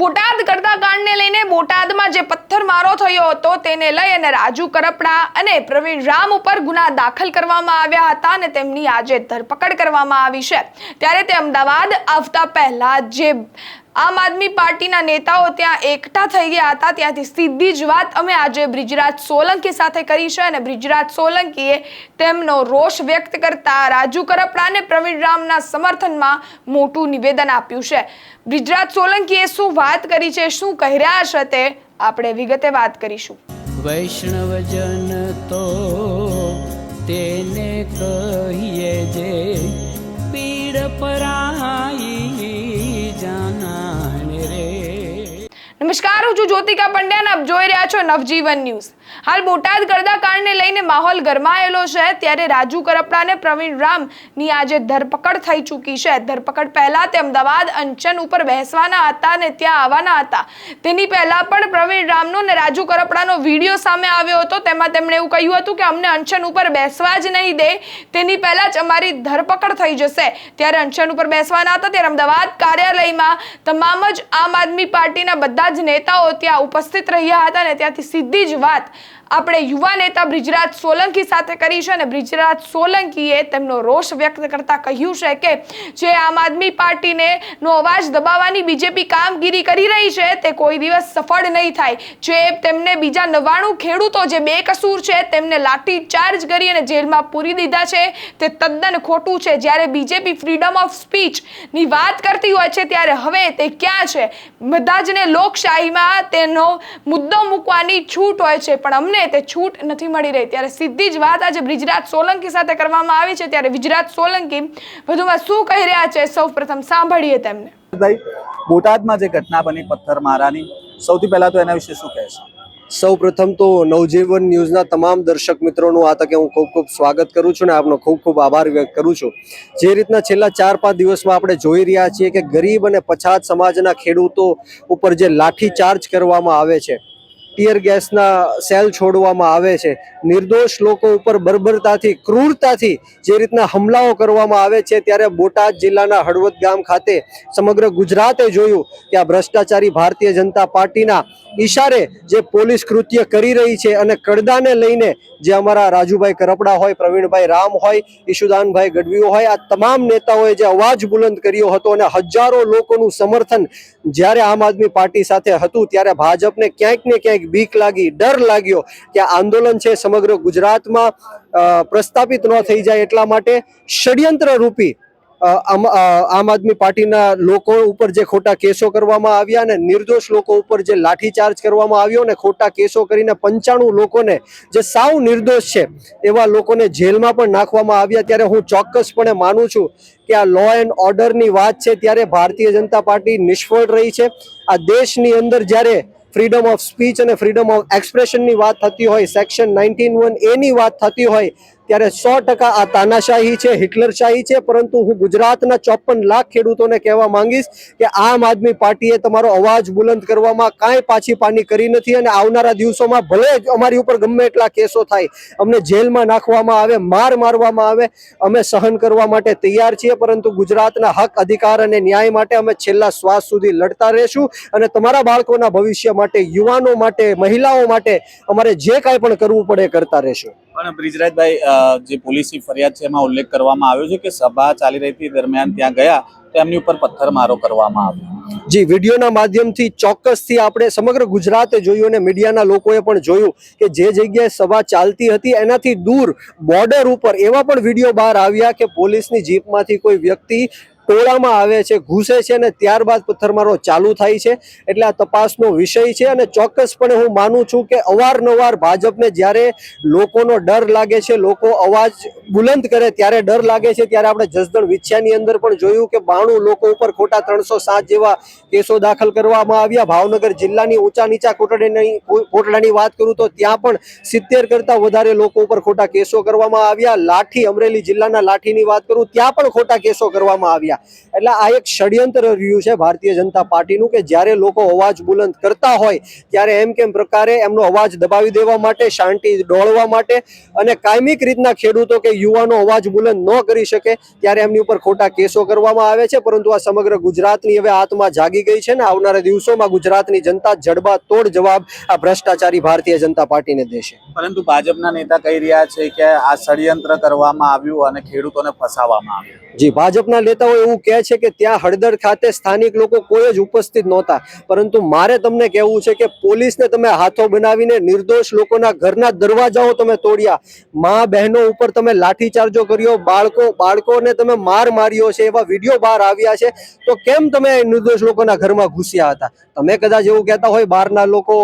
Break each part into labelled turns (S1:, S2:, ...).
S1: બોટાદ કરતા કાંડને લઈને બોટાદમાં જે પથ્થરમારો થયો હતો તેને લઈ અને રાજુ કરપડા અને પ્રવીણ રામ ઉપર ગુના દાખલ કરવામાં આવ્યા હતા અને તેમની આજે ધરપકડ કરવામાં આવી છે. ત્યારે તે અમદાવાદ આવતા પહેલા જે આમ આદમી પાર્ટીના નેતાઓ ત્યાં એકઠા થઈ ગયા હતા. ત્યાંથી સીધી જ વાત અમે આજે બ્રિજરાજ સોલંકી સાથે કરી છે અને બ્રિજરાજ સોલંકીએ તેમનો રોષ વ્યક્ત કરતા રાજુ કરપડા અને પ્રવીણ રામના સમર્થનમાં મોટું નિવેદન આપ્યું છે. બ્રિજરાજ સોલંકીએ શું વાત કરી છે, શું કહી રહ્યા છે તે આપણે વિગતે વાત કરીશું.
S2: વૈષ્ણવજન તો તેને કહીએ જે
S1: નમસ્કાર હું છું જ્યોતિકા પંડ્યા આપ જોઈ રહ્યા છો નવજીવન ન્યૂઝ. હાલ બોટાદ ગરદા કાંડને લઈને માહોલ ગરમાયેલો છે. ત્યારે રાજુ કરપડાને પ્રવીણ રામની આજે ધરપકડ થઈ ચૂકી છે. ધરપકડ પહેલા તે અમદાવાદ અંચન ઉપર બેસવાના હતા અને ત્યાં આવવાના હતા. તેની પહેલા પણ પ્રવીણ રામનો અને રાજુ કરપડાનો વીડિયો સામે આવ્યો હતો. તેમાં તેમણે એવું કહ્યું હતું કે અમને અંચન ઉપર બેસવા જ નહીં દે. તેની પહેલા જ અમારી ધરપકડ થઈ જશે. ત્યારે અંચન ઉપર બેસવાના હતા. ત્યારે અમદાવાદ કાર્યાલયમાં તમામ જ આમ આદમી પાર્ટીના બધા જ નેતાઓ ત્યાં ઉપસ્થિત રહ્યા હતા અને ત્યાંથી સીધી જ વાત આપણે યુવા નેતા બ્રિજરાજ સોલંકી સાથે કરી છે અને બ્રિજરાજ સોલંકીએ તેમનો રોષ વ્યક્ત કરતા કહ્યું છે કે જે આમ આદમી પાર્ટીને નો અવાજ દબાવવાની બીજેપી કામગીરી કરી રહી છે, તે કોઈ દિવસ સફળ નહીં થાય. જે તેમને બીજા નવાણું ખેડૂતો જે બેકસૂર છે, તેમને લાઠી ચાર્જ કરી અને જેલમાં પૂરી દીધા છે, તે તદ્દન ખોટું છે. જ્યારે બીજેપી ફ્રીડમ ઓફ સ્પીચની વાત કરતી હોય છે, ત્યારે હવે તે ક્યાં છે? બધા જ ને લોકશાહીમાં તેનો મુદ્દો મૂકવાની છૂટ હોય છે, પણ અમને તે છૂટ નથી મળી રહી. ત્યારે સીધી જ વાત આજે બ્રિજરાજ સોલંકી સાથે કરવામાં આવી છે. ત્યારે બ્રિજરાજ સોલંકી વધુમાં શું કહી રહ્યા છે? સૌ પ્રથમ સાંભળીએ તેમને.
S3: ભાઈ બોટાદમાં જે ઘટના બની પથ્થરમારાની સૌથી પહેલા તો એના વિશે શું કહેશો
S4: સૌ પ્રથમ તો નવજીવન ન્યૂઝના તમામ દર્શક મિત્રોનું આ તકે હું ખૂબ ખૂબ સ્વાગત કરું છું ને આપનો ખૂબ ખૂબ આભાર વ્યક્ત કરું છું. જે રીતના છેલ્લા ચાર પાંચ દિવસમાં આપણે જોઈ રહ્યા છીએ કે ગરીબ અને પછાત સમાજના ખેડૂતો ઉપર જે લાઠી ચાર્જ કરવામાં આવે છે ટીયર ગેસના સેલ છોડવામાં આવે છે. નિર્દોષ લોકો ઉપર બર્બરતાથી, ક્રૂરતાથી જે રીતના હુમલાઓ કરવામાં આવે છે ત્યારે બોટાદ જિલ્લાના હળવદ ગામ ખાતે સમગ્ર ગુજરાતે જોયું કે આ ભ્રષ્ટાચારી ભારતીય જનતા પાર્ટીના ઈશારે જે પોલીસ કૃત્ય કરી રહી છે અને કડદાને લઈને જે અમારા રાજુભાઈ કરપડા હોય, પ્રવીણભાઈ રામ હોય, ઈશુદાનભાઈ ગઢવીઓ હોય, આ તમામ નેતાઓએ જે અવાજ બુલંદ કર્યો હતો અને હજારો લોકોનું સમર્થન જ્યારે આમ આદમી પાર્ટી સાથે હતું, ત્યારે ભાજપને ક્યાંક ને ક્યાંક બીક લાગી, ડર લાગ્યો કે આંદોલન છે સમગ્ર ગુજરાતમાં પ્રસ્થાપિત ન થઈ જાય એટલા માટે ષડયંત્ર રૂપી આમ આદમી પાર્ટીના લોકો ઉપર જે ખોટા કેસો કરવામાં આવ્યા અને નિર્દોષ લોકો ઉપર જે લાઠીચાર્જ કરવામાં આવ્યો ને ખોટા કેસો કરીને પંચાણું લોકોને જે સાવ નિર્દોષ છે, એવા લોકોને જેલમાં પણ નાખવામાં આવ્યા. ત્યારે હું ચોક્કસપણે માનું છું કે આ લો એન્ડ ઓર્ડરની વાત છે, ત્યારે ભારતીય જનતા પાર્ટી નિષ્ફળ રહી છે. આ દેશની અંદર જ્યારે ફ્રીડમ ઓફ સ્પીચ અને ફ્રીડમ ઓફ એક્સપ્રેશનની વાત થતી હોય સેક્શન નાઇન્ટીન વન એની વાત થતી હોય ત્યારે સો ટકા આ તાનાશાહી છે, હિટલરશાહી છે, પરંતુ હું ગુજરાતના ચોપન લાખ ખેડૂતોને કહેવા માંગીશ કે આમ આદમી પાર્ટીએ તમારો અવાજ બુલંદ કરવામાં કાંઈ પાછી પાની કરી નથી અને આવનારા દિવસોમાં ભલે અમારી ઉપર ગમે એટલા કેસો થાય, અમને જેલમાં નાખવામાં આવે, માર મારવામાં આવે, અમે સહન કરવા માટે તૈયાર છીએ, પરંતુ ગુજરાતના હક, અધિકાર અને ન્યાય માટે અમે છેલ્લા શ્વાસ સુધી લડતા રહેશું અને તમારા બાળકોના ભવિષ્ય માટે, યુવાનો માટે, મહિલાઓ માટે અમારે જે કાંઈ પણ કરવું પડે કરતા રહેશું.
S3: પણ બ્રિજરાજભાઈ જે પોલીસની ફરિયાદ છે એમાં ઉલ્લેખ કરવામાં આવ્યો છે કે સભા ચાલી રહી હતી, દરમિયાન ત્યાં ગયા તો એમની ઉપર પથ્થરમારો કરવામાં આવ્યો.
S4: જી, વિડીયોના માધ્યમથી ચોક્કસથી આપણે સમગ્ર ગુજરાતે જોયું અને મીડિયાના લોકોએ પણ જોયું કે જે જગ્યાએ સભા ચાલતી હતી એનાથી દૂર બોર્ડર ઉપર એવા પણ વીડિયો બહાર આવ્યા કે પોલીસની જીપમાંથી કોઈ વ્યક્તિ ટોળામાં આવે છે, ઘૂસે છે અને ત્યારબાદ પથ્થરમારો ચાલુ થાય છે. એટલે આ તપાસનો વિષય છે અને ચોક્કસપણે હું માનું છું કે અવારનવાર ભાજપને જ્યારે લોકોનો ડર લાગે છે, લોકો અવાજ બુલંદ કરે ત્યારે ડર લાગે છે. ત્યારે આપણે જસદણ વિછ્યાની અંદર પણ જોયું કે બાણું લોકો ઉપર ખોટા ત્રણસો સાત જેવા કેસો દાખલ કરવામાં આવ્યા. ભાવનગર જિલ્લાની ઊંચા નીચા કોટડાની કોટડાની વાત કરું તો ત્યાં પણ સિત્તેર કરતાં વધારે લોકો ઉપર ખોટા કેસો કરવામાં આવ્યા. લાઠી અમરેલી જિલ્લાના લાઠીની વાત કરું, ત્યાં પણ ખોટા કેસો કરવામાં આવ્યા. કર્યા એટલે આ એક ષડયંત્ર રહ્યું છે ભારતીય જનતા પાર્ટીનું કે જ્યારે લોકો અવાજ બુલંદ કરતા હોય, ત્યારે એમ કેમ પ્રકારે એમનો અવાજ દબાવી દેવા માટે, શાંતિ ડોળવા માટે અને કાયમિક રીતના ખેડૂતો કે યુવાનો અવાજ બુલંદ ન કરી શકે, ત્યારે એમની ઉપર ખોટા કેસો કરવામાં આવે છે. પરંતુ આ સમગ્ર ગુજરાતની હવે આત્મા જાગી ગઈ છે ને આવનારા દિવસોમાં ગુજરાતની જનતા જડબા તોડ જવાબ આ ભ્રષ્ટાચારી ભારતીય જનતા પાર્ટીને દેશે.
S3: પરંતુ ભાજપના નેતા કહી રહ્યા છે કે આ ષડયંત્ર કરવામાં આવ્યું અને ખેડૂતોને ફસાવવામાં આવ્યું.
S4: જી, ભાજપના નેતાઓ એવું કહે છે કે ત્યાં હળદર ખાતે સ્થાનિક લોકો કોઈ જ ઉપસ્થિત નહોતા. પરંતુ મારે તમને કહેવું છે કે પોલીસને તમે હાથો બનાવીને નિર્દોષ લોકોના ઘરના દરવાજાઓ તમે તોડ્યા. મા બહેનો ઉપર તમે લાઠીચાર્જો કર્યો, બાળકો, બાળકોને તમે માર માર્યો છે એવા વીડિયો બહાર આવ્યા છે. તો કેમ તમે નિર્દોષ લોકોના ઘરમાં ઘૂસ્યા હતા? તમે કદાચ એવું કહેતા હોય બહારના લોકો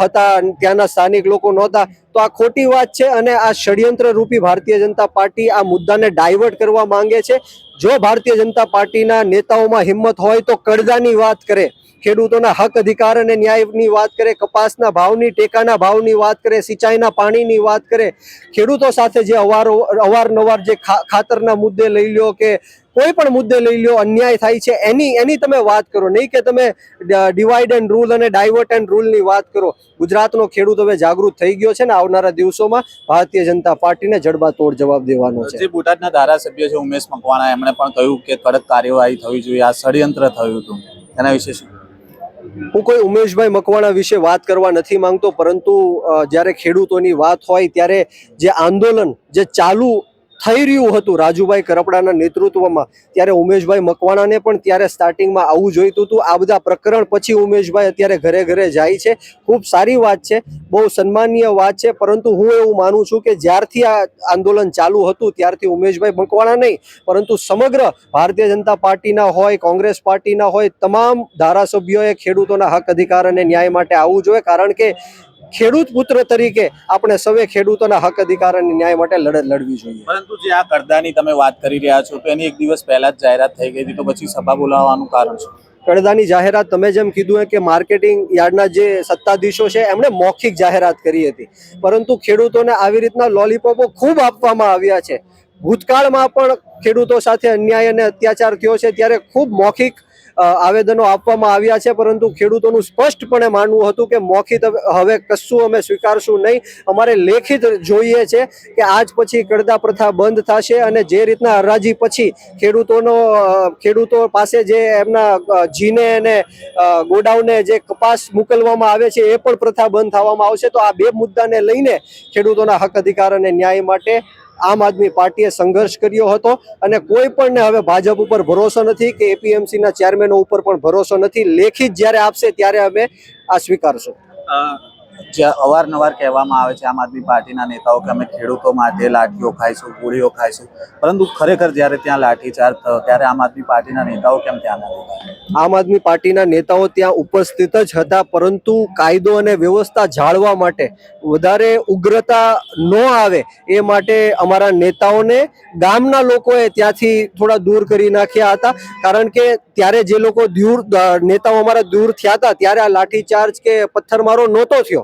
S4: હતા ત્યાંના સ્થાનિક લોકો નહોતા. તો આ ખોટી વાત છે અને આ ષડયંત્ર રૂપી ભારતીય જનતા પાર્ટી આ મુદ્દાને ડાયવર્ટ કરવા માંગે છે. જો ભારતીય જનતા પાર્ટીના નેતાઓમાં હિંમત હોય તો કડદાની વાત કરે. ખેડૂતોના હક અધિકાર અને ન્યાયની વાત કરે, કપાસના ભાવની, ટેકાના ભાવની વાત કરે, સિંચાઈના પાણીની વાત કરે, ખેડૂતો સાથે જે અવાર, અવારનવાર જે ખાતરના મુદ્દે લઈ લ્યો કે કોઈ પણ મુદ્દે લઈ લ્યો, અન્યાય થાય છે, એની એની તમે વાત કરો. નહીં કે તમે ડિવાઈડ એન્ડ રૂલ અને ડાયવર્ટ એન્ડ રૂલની વાત કરો. ગુજરાતનો ખેડૂત હવે જાગૃત થઈ ગયો છે ને આવનારા દિવસોમાં ભારતીય જનતા પાર્ટીને જડબાતોડ જવાબ દેવાનો છે.
S3: બોટાદના ધારાસભ્ય છે ઉમેશ મકવાણા. એમણે પણ કહ્યું કે કડક કાર્યવાહી થવી જોઈએ. આ ષડયંત્ર થયું હતું. એના વિશે શું?
S4: હું કોઈ ઉમેશભાઈ મકવાણા વિશે વાત કરવા નથી માંગતો, પરંતુ જ્યારે ખેડૂતોની વાત હોય ત્યારે જે આંદોલન જે ચાલુ થઈ રહ્યું હતું. રાજુભાઈ કરપડાના નેતૃત્વમાં ત્યારે ઉમેશભાઈ મકવાણાને પણ ત્યારે સ્ટાર્ટિંગમાં આવવું જોઈતું હતું. આ બધા પ્રકરણ પછી ઉમેશભાઈ અત્યારે ઘરે ઘરે જાય છે. ખૂબ સારી વાત છે. બહુ સન્માનીય વાત છે. પરંતુ હું એવું માનું છું કે જ્યારથી આ આંદોલન ચાલુ હતું, ત્યારથી ઉમેશભાઈ મકવાણા નહીં. પરંતુ સમગ્ર ભારતીય જનતા પાર્ટીના હોય, કોંગ્રેસ પાર્ટીના હોય, તમામ ધારાસભ્યોએ ખેડૂતોના હક અધિકાર અને ન્યાય માટે આવવું જોઈએ. કારણ કે ખેડૂત પુત્ર તરીકે આપણે સૌએ ખેડૂતોના હક અધિકાર અને ન્યાય માટે લડત લડવી જોઈએ.
S3: પરંતુ જે આ કરદાની તમે વાત કરી રહ્યા છો તો એની એક દિવસ પહેલા જ જાહેરાત થઈ ગઈ હતી તો પછી સભા બોલાવવાનું કારણ શું?
S4: કડદાની જાહેરાત તમે જેમ કીધું કે માર્કેટિંગ યાર્ડના જે સત્તાધીશો છે એમણે મૌખિક જાહેરાત કરી હતી. પરંતુ ખેડૂતોને આવી રીતના લોલીપોપો ખૂબ આપવામાં આવ્યા છે. ભૂતકાળમાં પણ ખેડૂતો સાથે અન્યાય અને અત્યાચાર થયો છે ત્યારે ખૂબ મૌખિક આવેદનો આપવામાં આવ્યા છે, પરંતુ ખેડૂતોનું સ્પષ્ટપણે માનવું હતું કે મૌખિક હવે- કશું અમે સ્વીકારશું નહીં. અમારે લેખિત જોઈએ છે કે આજ પછી કડદા પ્રથા બંધ થશે અને જે રીતના હરાજી પછી ખેડૂતોનો ખેડૂતો પાસે જે એમના જીને અને ગોડાઉને જે કપાસ મોકલવામાં આવે છે એ પણ પ્રથા બંધ થવામાં આવશે. તો આ બે મુદ્દાને લઈને ખેડૂતોના હક અધિકાર અને ન્યાય માટે આમ આદમી પાર્ટીએ સંઘર્ષ કર્યો હતો અને કોઈ પણને હવે ભાજપ ઉપર ભરોસો નથી કે એપીએમસીના ચેરમેનો ઉપર પણ ભરોસો નથી. લેખિત જ્યારે આપશે ત્યારે અમે આ સ્વીકારશું.
S3: જે અવારનવાર કહેવામાં આવે છે, આમ આદમી પાર્ટીના નેતાઓ કે અમે ખેડૂતો માટે લાઠીઓ ખાઈશું, ગોળીઓ ખાઈશું. પરંતુ ખરેખર જ્યારે ત્યાં લાઠીચાર્જ થયો, ત્યારે આમ આદમી પાર્ટીના નેતાઓ કેમ ત્યાં નથી
S4: આમ આદમી પાર્ટીના નેતાઓ ત્યાં ઉપસ્થિત જ હતા, પરંતુ કાયદો અને વ્યવસ્થા જાળવા માટે વધારે ઉગ્રતા ન આવે એ માટે અમારા નેતાઓને ગામના લોકોએ ત્યાંથી થોડા દૂર કરી નાખ્યા હતા. કારણ કે ત્યારે જે લોકો દૂર નેતાઓ અમારા દૂર થયા હતા, ત્યારે આ લાઠીચાર્જ કે પથ્થરમારો નહોતો થયો.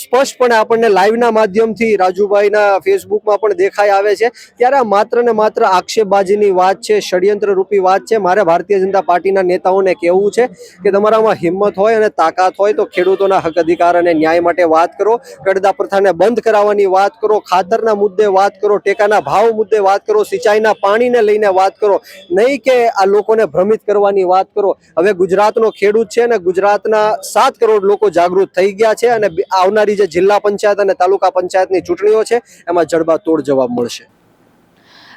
S4: સ્પષ્ટપણે આપણને લાઈવના માધ્યમથી રાજુભાઈના ફેસબુકમાં પણ દેખાઈ આવે છે. ત્યારે આ માત્ર ને માત્ર આક્ષેપબાજીની વાત છે ષડયંત્ર રૂપી વાત છે. મારે ભારતીય જનતા પાર્ટીના નેતાઓને કહેવું છે કે તમારામાં હિંમત હોય અને તાકાત હોય તો ખેડૂતોના હક અધિકાર અને ન્યાય માટે વાત કરો. કડદા પ્રથાને બંધ કરાવવાની વાત કરો. ખાતરના મુદ્દે વાત કરો. ટેકાના ભાવ મુદ્દે વાત કરો. સિંચાઈના પાણીને લઈને વાત કરો. નહીં કે આ લોકોને ભ્રમિત કરવાની વાત કરો. હવે ગુજરાતનો ખેડૂત છે અને ગુજરાતના સાત કરોડ લોકો જાગૃત થઈ ગયા છે અને બી- આવનારી જે જિલ્લા પંચાયત અને તાલુકા પંચાયતની ચૂંટણીઓ છે એમાં જડબાતોડ જવાબ મળશે.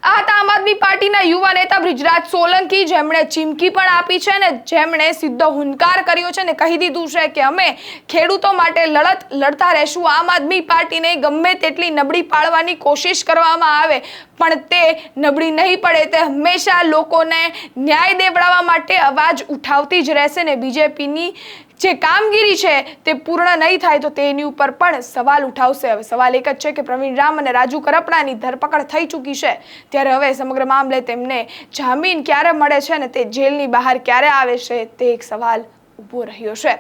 S1: આ આમ આદમી પાર્ટીના યુવા નેતા બ્રિજરાજ સોલંકી, જેમણે ચીમકી પણ આપી છે ને જેમણે સીધો હુંકાર કર્યો છે ને કહી દીધું છે કે અમે ખેડૂતો માટે લડત લડતા રહેશું. આમ આદમી પાર્ટીને ગમે તેટલી નબળી પાડવાની કોશિશ કરવામાં આવે, પણ તે નબળી નહીં પડે. તે હંમેશા લોકોને ન્યાય દેવડાવવા માટે અવાજ ઉઠાવતી જ રહેશે ને બીજેપીની જે કામગીરી છે તે પૂર્ણ નહીં થાય તો તેની ઉપર પણ સવાલ ઉઠાવશે. હવે સવાલ એક જ છે કે પ્રવીણ રામ અને રાજુ કરપડાની ધરપકડ થઈ ચૂકી છે. ત્યારે હવે સમગ્ર મામલે તેમને જામીન ક્યારે મળે છે અને તે જેલની બહાર ક્યારે આવે છે તે એક સવાલ ઊભો રહ્યો છે.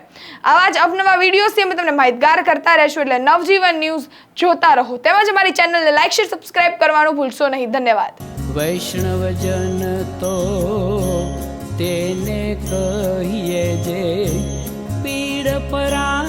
S1: આવા જ અવનવા વિડીયોથી અમે તમને માહિતગાર કરતા રહેશું એટલે નવજીવન ન્યૂઝ જોતા રહો. તેમજ અમારી ચેનલને લાઇક શેર, સબસ્ક્રાઇબ કરવાનું ભૂલશો નહીં. ધન્યવાદ.
S2: વૈષ્ણવજન તો તેને કહીએ જે પીડ પરા